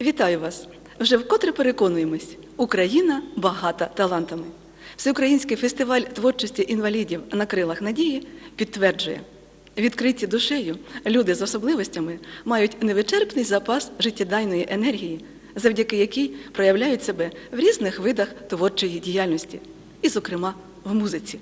Вітаю вас! Вже вкотре переконуємось, Україна багата талантами. Всеукраїнський фестиваль творчості інвалідів на крилах надії підтверджує, відкриті душею люди з особливостями мають невичерпний запас життєдайної енергії, завдяки якій проявляють себе в різних видах творчої діяльності, і, зокрема, в музиці.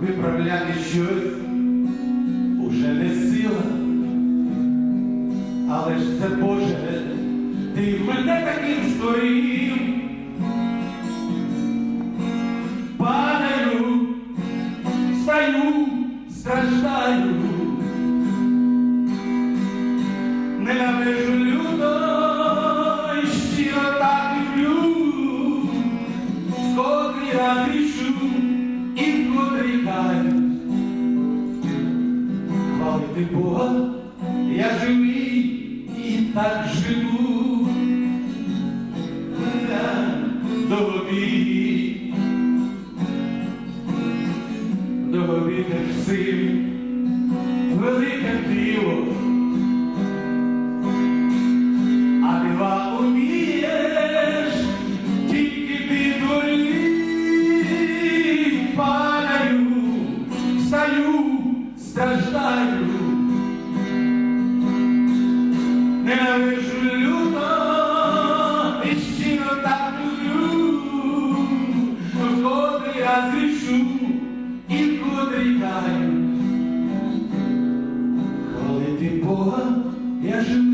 виправляти щось уже не сила, але ж це Боже, ти мене таким створив. 你要是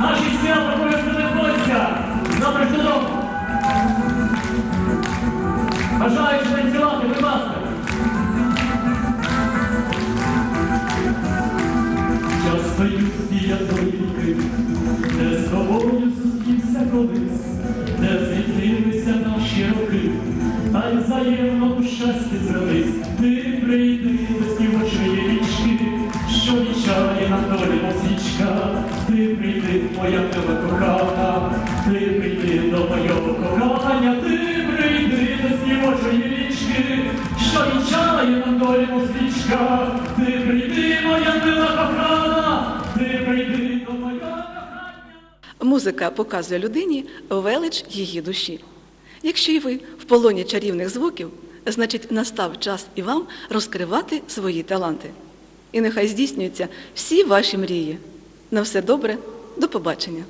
Наші свята користує гостя за прикладом. Бажаючи танцювати, будь ласка. Стою і де з тобою зустрівся колись, де зіткнилися наші роки, та й щасті зрелись, ти прийди на долі мусічка, ти прийди, моя тебе кохана, ти прийди до мого кохання, ти прийди до снівочої річки, що вічає на долі мусічка, ти прийди, моя тебе кохана, ти прийди до моєго кохання. Музика показує людині велич її душі. Якщо і ви в полоні чарівних звуків, значить настав час і вам розкривати свої таланти. І нехай здійснюються всі ваші мрії. На все добре, до побачення!